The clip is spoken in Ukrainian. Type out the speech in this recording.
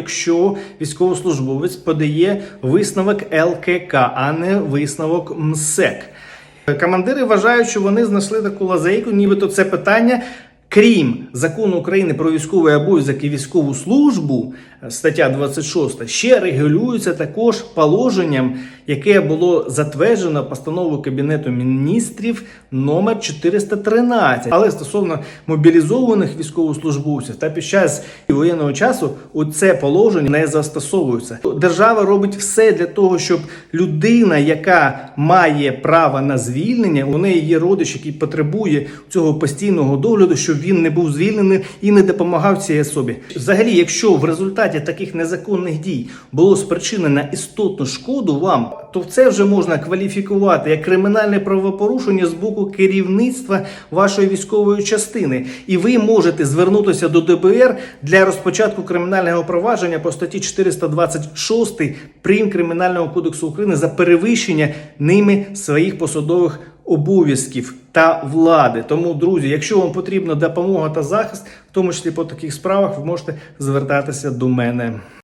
Якщо військовослужбовець подає висновок ЛКК, а не висновок МСЕК. Командири вважають, що вони знайшли таку лазейку, нібито це питання. Крім закону України про військовий обов'язок і військову службу, стаття 26, ще регулюється також положенням, яке було затверджено постановою Кабінету міністрів номер 413. Але стосовно мобілізованих військовослужбовців та під час воєнного часу це положення не застосовується. Держава робить все для того, щоб людина, яка має право на звільнення, у неї є родич, який потребує цього постійного догляду, щоб він не був звільнений і не допомагав цій особі. Взагалі, якщо в результаті таких незаконних дій було спричинено істотну шкоду вам, то це вже можна кваліфікувати як кримінальне правопорушення з боку керівництва вашої військової частини, і ви можете звернутися до ДБР для розпочатку кримінального провадження по статті 426 прим Кримінального кодексу України за перевищення ними своїх посадових обов'язків та влади. Тому, друзі, якщо вам потрібна допомога та захист, в тому числі по таких справах, ви можете звертатися до мене.